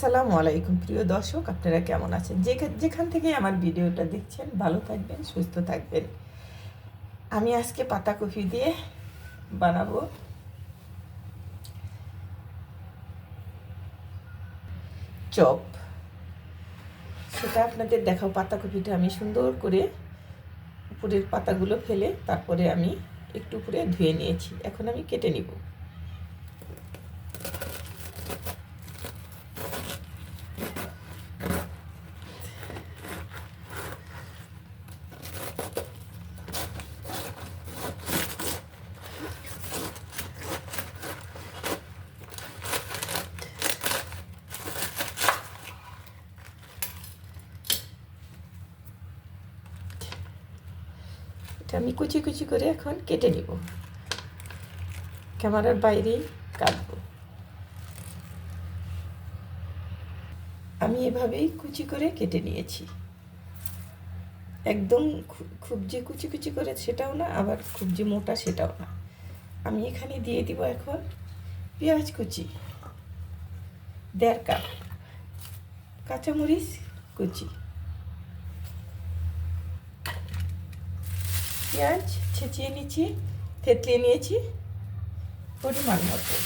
আসসালামু আলাইকুম, প্রিয় দর্শক, আপনারা কেমন আছেন? যেখা- যেখান থেকে আমার ভিডিওটা দেখছেন, ভালো থাকবেন, সুস্থ থাকবেন। আমি আজকে পাতাকপি দিয়ে বানাবো। চপ। সেটা আপনাদের দেখাও পাতাকপিটা আমি সুন্দর করে উপরের পাতাগুলো ফেলে তারপরে আমি একটু করে ধুয়ে নিয়েছি। এখন আমি কেটে নিব। আমি কুচি কুচি করে এখন কেটে নিব। ক্যামেরার বাইরেই কাটবো। আমি এভাবেই কুচি করে কেটে নিয়েছি। একদম খুব যে কুচি কুচি করে সেটাও না, আবার খুব যে মোটা সেটাও না। আমি এখানে দিয়ে দিব এখন পেঁয়াজ কুচি, দেড় কাপ কাঁচামরিচ কুচি। পেঁয়াজ ছেঁচিয়ে নিচ্ছি থেতলিয়ে নিয়েছি, পরিমাণ মতো।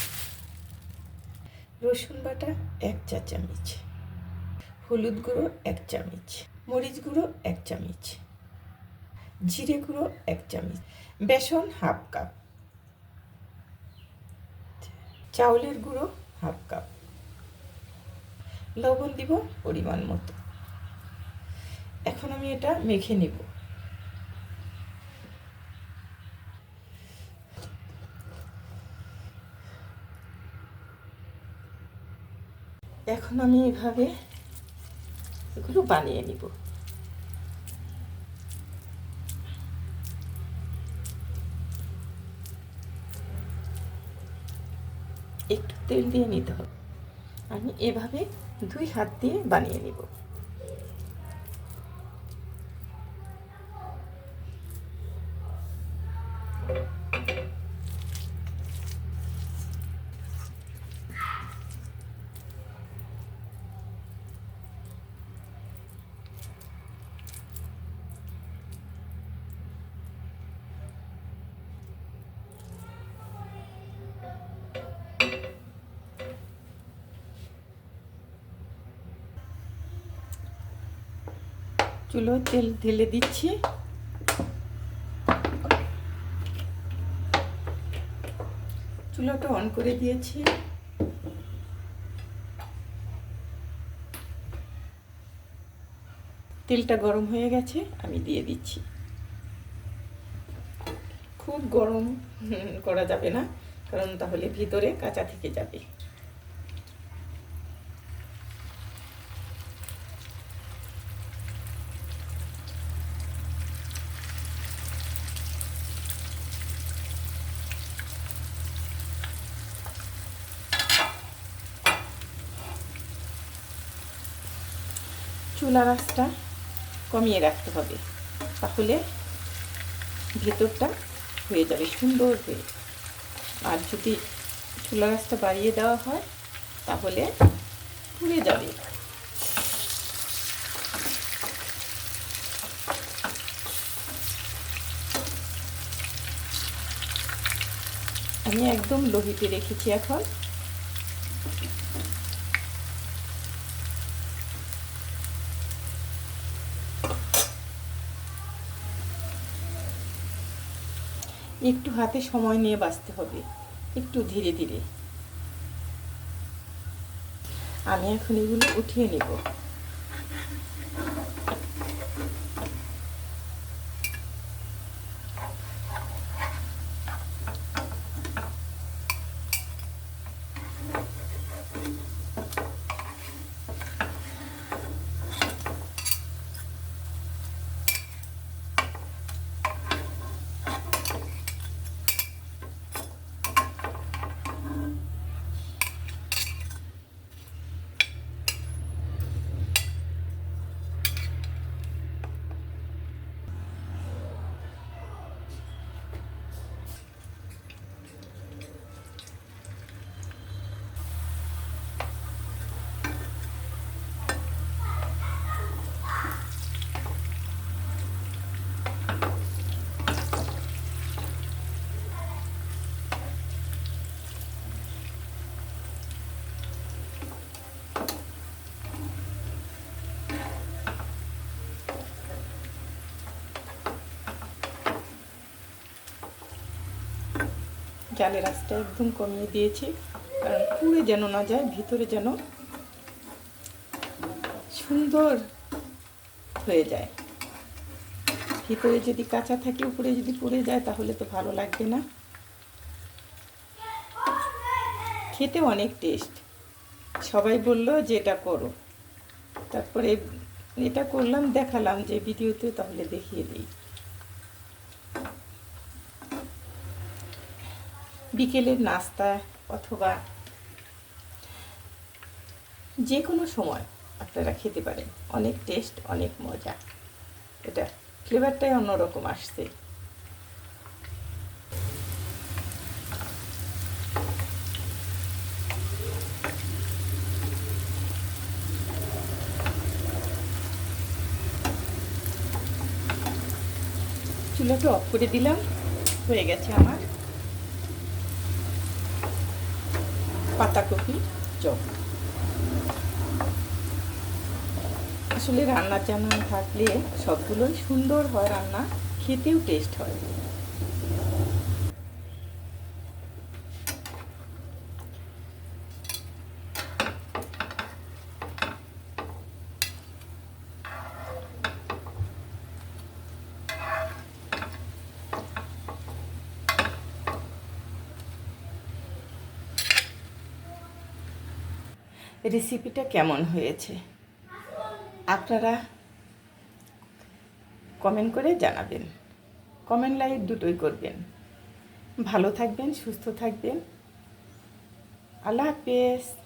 রসুন বাটা এক চা চামচ, হলুদ গুঁড়ো এক চামচ, মরিচ গুঁড়ো এক চামচ, জিরে গুঁড়ো এক চামচ, বেসন হাফ কাপ, চাউলের গুঁড়ো হাফ কাপ। লবণ দিব পরিমাণ মতো। এখন আমি এটা মেখে নিব। এখন আমি এভাবে এগুলো বানিয়ে নিব। একটু তেল দিয়ে নিতে হবে। আমি এভাবে দুই হাত দিয়ে বানিয়ে নিব। চুলো তেল ঢেলে দিচ্ছি। চুলোটা অন করে দিয়েছি। তেলটা গরম হয়ে গেছে, আমি দিয়ে দিচ্ছি। খুব গরম করা যাবে না, কারণ তাহলে ভিতরে কাঁচা থেকে যাবে। চুলা রাসটা কমিয়ে রাখতে হবে। তাহলে ভেতরটা হয়ে যাবে সুন্দর হয়ে। আর যদি চুলা রাসটা বাড়িয়ে দেওয়া হয়, তাহলে পুড়ে যাবে। আমি একদম লোহিতে রেখেছি এখন। একটু হাতে সময় নিয়ে বাঁচতে হবে। একটু ধীরে ধীরে। আমি এখন এগুলো উঠিয়ে নেব। জালের আঁচটা একদম কমিয়ে দিয়েছি কারণ পুড়ে যেন না যায়, ভিতরে যেন সুন্দর হয়ে যায়। ভিতরে যদি কাঁচা থাকে, উপরে যদি পুড়ে যায়, তাহলে তো ভালো লাগবে না। খেতে অনেক টেস্ট সবাই বলল যে, এটা করো। তারপরে এটা করলাম, দেখালাম যে, ভিডিওতে তাহলে দেখিয়ে দিই। বিকেলের নাস্তা অথবা যে কোনো সময় আপনারা খেতে পারেন। অনেক টেস্ট, অনেক মজা। এটা ফ্লেভারটাই অন্যরকম আসছে। চুলাটা অফ করে দিলাম, হয়ে গেছে আমার। পাতাকপি চপ আসলে রান্নার জানা থাকলে সবগুলোই সুন্দর হয় রান্না খেতেও টেস্ট হয়। রেসিপিটা কেমন হয়েছে? আপনারা কমেন্ট করে জানাবেন। কমেন্ট লাইক দুটোই করবেন। ভালো থাকবেন, সুস্থ থাকবেন। আল্লাহ হাফেজ।